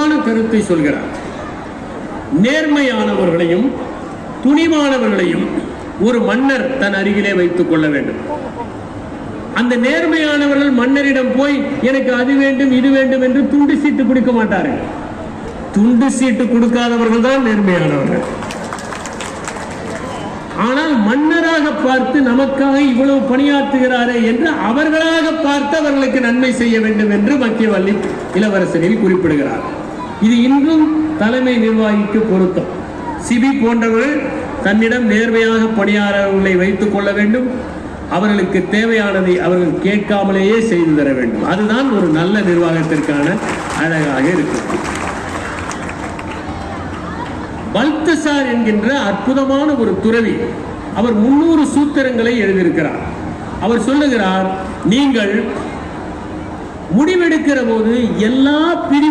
முக்கியமான கருத்தை சொல்கிறார். நேர்மையானவர்களையும் துணிவானவர்களையும் ஒரு மன்னர் தன் அருகிலே வைத்துக் கொள்ள வேண்டும். அந்த நேர்மையானவர்கள் மன்னரிடம் போய் எனக்கு அது வேண்டும் இது வேண்டும் என்று துண்டு சீட்டு கொடுக்க மாட்டார்கள். துண்டு சீட்டு கொடுக்காதவர்கள் தான் நேர்மையானவர்கள். ஆனால் மன்னராக பார்த்து நமக்காக இவ்வளவு பணியாற்றுகிறாரே என்று அவர்களாக பார்த்து அவர்களுக்கு நன்மை செய்ய வேண்டும் என்று மக்கியவல்லி இளவரசரில் குறிப்பிடுகிறார். இது இன்றும் தலைமை நிர்வாகிக்கு பொருத்தம். சிபி போன்றவர்கள் தன்னிடம் நேர்மையாக பணியாளர்களை வைத்துக் கொள்ள வேண்டும். அவர்களுக்கு தேவையானதை அவர்கள் கேட்காமலேயே செய்து தர வேண்டும். அதுதான் ஒரு நல்ல நிர்வாகத்திற்கான அழகாக இருக்கும். பல்தசார் என்கின்ற அற்புதமான ஒரு துறவி அவர் முன்னூறு சூத்திரங்களை எழுதியிருக்கிறார். அவர் சொல்லுகிறார் நீங்கள் முடிவெடுக்கிற போது எல்லா பிரிவு